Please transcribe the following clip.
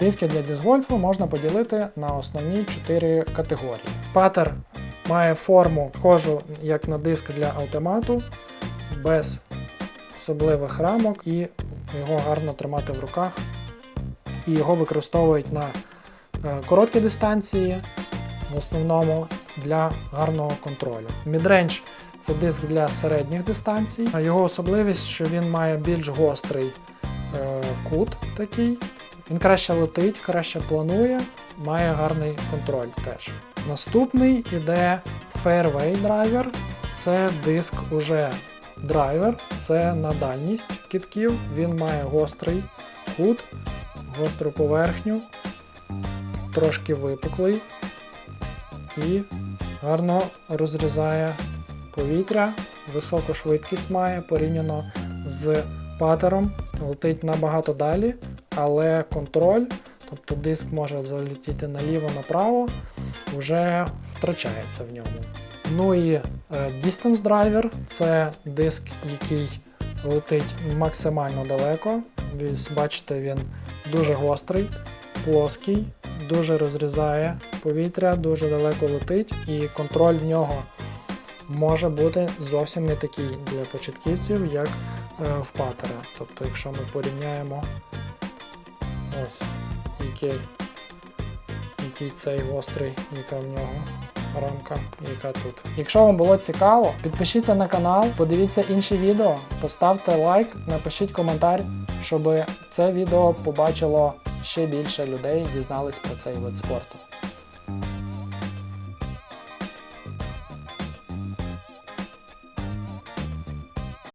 Диски для дисгольфу можна поділити на основні чотири категорії. Патер має форму схожу як на диск для автомату, без особливих рамок, і його гарно тримати в руках. І його використовують на е, короткі дистанції, в основному для гарного контролю. Midrange – це диск для середніх дистанцій. Його особливість, що він має більш гострий е, кут такий. Він краще летить, краще планує, має гарний контроль теж. Наступний іде Fairway Driver. Це диск уже драйвер, це на дальність кітків. Він має гострий кут, гостру поверхню, трошки випуклий і гарно розрізає повітря, високу швидкість має порівняно з патером, летить набагато далі, але контроль, тобто диск може залетіти наліво-направо, вже втрачається в ньому. Ну і е, Distance Driver це диск, який летить максимально далеко. Ви бачите, він дуже гострий, плоский, дуже розрізає повітря, дуже далеко летить, і контроль в нього може бути зовсім не такий для початківців, як е, в патера. Тобто, якщо ми порівняємо ось який, який цей гострий, яка в нього рамка, яка тут. Якщо вам було цікаво, підпишіться на канал, подивіться інші відео, поставте лайк, напишіть коментар, щоб це відео побачило ще більше людей і дізнались про цей вид спорту.